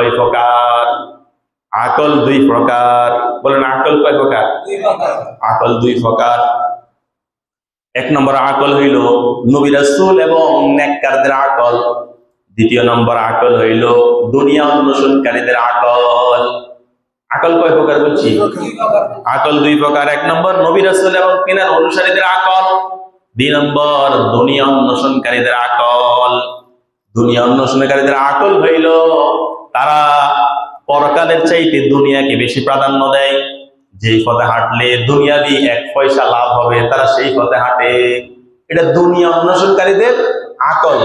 কয় প্রকার। আকল দুই প্রকার। বলেন আকল কয় প্রকার? আকল দুই প্রকার। এক নম্বর আকল হইল নবী রাসূল এবং নেককারদের আকল। দ্বিতীয় নম্বর আকল হইল দুনিয়া অন্বেষণকারীদের আকল। আকল কয় প্রকার বলছি? আকল দুই প্রকার। এক নম্বর নবী রাসূল এবং তিনার অনুসারীদের আকল। দুই নম্বর দুনিয়া অন্বেষণকারীদের আকল। দুনিয়া অন্বেষণকারীদের আকল হইল তারা পরকালের চাইতে দুনিয়াকে বেশি প্রাধান্য দেয়। যেই পথে হাঁটলে দুনিয়াবি এক পয়সা লাভ হবে, তারা সেই পথে হাঁটে। এটা দুনিয়া অন্বেষণকারীদের আকল।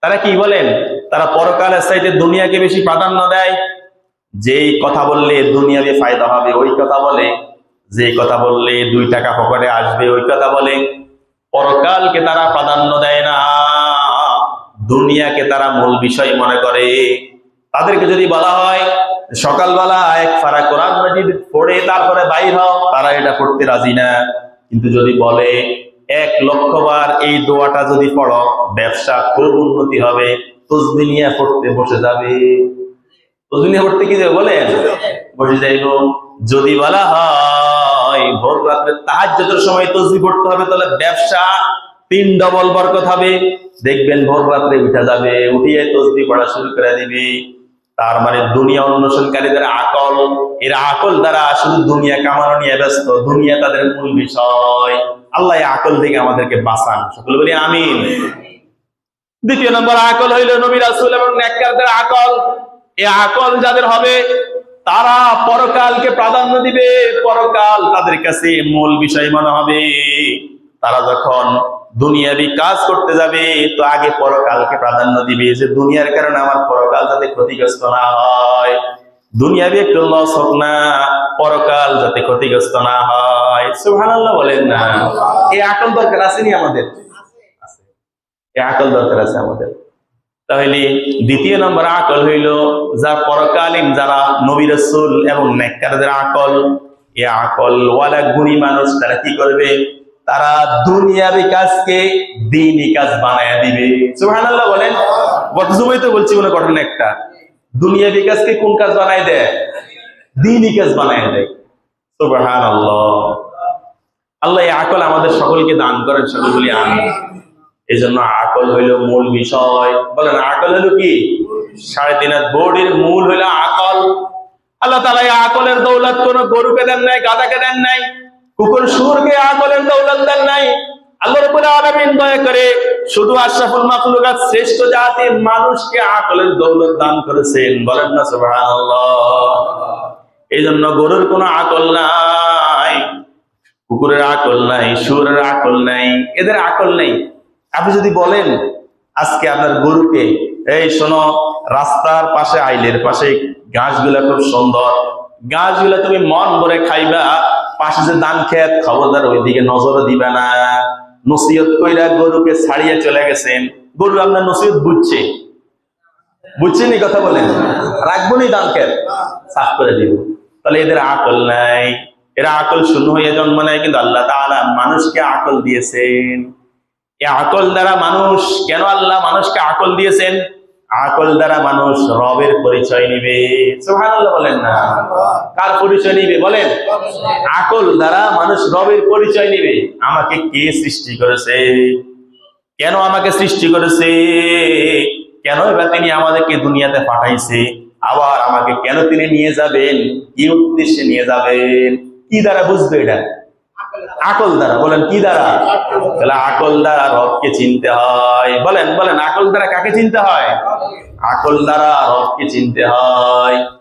তারা কি বলেন? তারা পরকালের চাইতে দুনিয়াকে বেশি প্রাধান্য দেয়। যেই কথা বললে দুনিয়াবি ফায়দা হবে, ওই কথা বলে। যে কথা বললে দুই টাকা পকেটে আসবে, ওই কথা বলে। পরকালকে তারা প্রাধান্য দেয় না। দুনিয়াকে তারা মূল বিষয় মনে করে। তাদেরকে যদি বলা হয়, সকালবেলা এক ফারা কোরআন মাজিদ পড়ে তারপরে বাইর হও, তারা এটা পড়তে রাজি না। কিন্তু যদি বলে, এক লক্ষ বার এই দোয়াটা যদি পড়ো, ব্যবসা খুব উন্নতি হবে, তসবি নিয়ে পড়তে বসে যাবে। তসবি পড়তে কি যাবে বলেন? বসে যাইব। যদি বলা হয়, ভোর রাত্রে তাহাজ্জুদের সময় তসবি পড়তে হবে, তাহলে ব্যবসা তিন ডবল বরকত হবে। দেখবেন ভোর রাত্রে উঠা যাবে, উঠিয়ে তসবি পড়া শুরু করে দিবে। তার মানে দুনিয়া অন্বেষণকারীদের আকল। এর আকল দ্বারা শুধু দুনিয়া কামানো নিয়ে ব্যস্ত, দুনিয়া তাদের মূল বিষয়। আল্লাহ আকল থেকে আমাদেরকে বাঁচান। সকল বলি আমিন। দ্বিতীয় নম্বর আকল হইল নবী রাসূল এবং নেককারদের আকল। এ আকল যাদের হবে, তারা পরকালকে প্রাধান্য দিবে। পরকাল তাদের কাছে মূল বিষয় মনে হবে। তারা যখন দুনিয়াবি কাজ করতে যাবে, তো আগে পরকালকে প্রাধান্য দিবে। যে দুনিয়ার কারণে আমার পরকাল যাতে ক্ষতিগ্রস্ত না হয়। দুনিয়াবি একটু লস হোক না, পরকাল যাতে ক্ষতিগ্রস্ত না হয়। সুবহানাল্লাহ বলেন না। এই আকল দরকার আসেনি আমাদের? এই আকল দরকার আছে আমাদের। তাহলে দ্বিতীয় নম্বর আকল হইল, যা পরকালীন, যারা নবী রসুল এবং নেককারদের আকল এ আকল ওয়ালা গুণী মানুষ তারা কি করবে? তারা দুনিয়াবি কাজকে দিনই কাজ বানায় দিবে। সুবহানাল্লাহ বলেন। গত সময় তো বলছি, মনে করেন একটা। দুনিয়াবি কাজকে কোন কাজ বানায় দেয়? দিনই কাজ বানায় দেয়। সুবহানাল্লাহ। আল্লাহ এই আকল আমাদের সকলকে দান করেন সকল বলি আমি এই জন্য আকল হইল মূল বিষয়। বলেন, আকল হইল কি? সাড়ে তিন বডির মূল হইল আকল। আল্লাহ তালা আকলের দৌলত কোন গরুকে দেন নাই, গাদাকে দেন নাই। কুকুর সুরকে আকলের দৌলত দেন নাই। আল্লাহ রবুল আলমিন দয়া করে শুধু আশরাফুল মাখলুকাত শ্রেষ্ঠ জাতি মানুষকে আকলের দৌলত দান করেছেন। বলেন না, সুবহানাল্লাহ। এই জন্য গরুর কোনো আকল নাই, কুকুরের আকল নাই সুরের আকল নাই, এদের আকল নেই। আপনি যদি বলেন, আজকে আপনার গরুকে, এই শোনো, রাস্তার পাশে, আইলের পাশে, গাছগুলা খুব সুন্দর, গাছগুলা তুমি মন ভরে খাইবা পাশে যে ধান খেত, খবরদার ওইদিকে নজর দিবে না। নসিহত কইরা গরুকে ছাড়িয়ে চলে গেছেন। গরু আপনার নসিহত বুঝছে? বুঝছেন কথা বলেন? রাখব নি ধান খেত? সাফ করে দিব। তাহলে এদের আকল নাই। এরা আকল শূন্য হয়ে জন্ম নেয়, কিন্তু আল্লাহ তাআলা মানুষকে আকল দিয়েছেন। এই আকল দ্বারা মানুষ, কেন আল্লাহ মানুষকে আকল দিয়েছেন? আকল দ্বারা মানুষ রবের পরিচয় নিবে। বলেন না। কার পরিচয় নিবে বলেন? আকল দ্বারা মানুষ রবের পরিচয় নিবে। আমাকে কে সৃষ্টি করেছে? কেন আমাকে সৃষ্টি করেছে? কেন এবার তিনি আমাদেরকে দুনিয়াতে পাঠাইছে? আবার আমাকে কেন তিনি নিয়ে যাবেন? কি উদ্দেশ্যে নিয়ে যাবেন? কি দ্বারা বুঝবে এটা? আকল দ্বারা, বলেন, কি দ্বারা? তাহলে আকল দ্বারা রবকে চিনতে হয়। বলেন বলেন, আকল দ্বারা কাকে চিনতে হয়? আকল দ্বারা রবকে চিনতে হয়।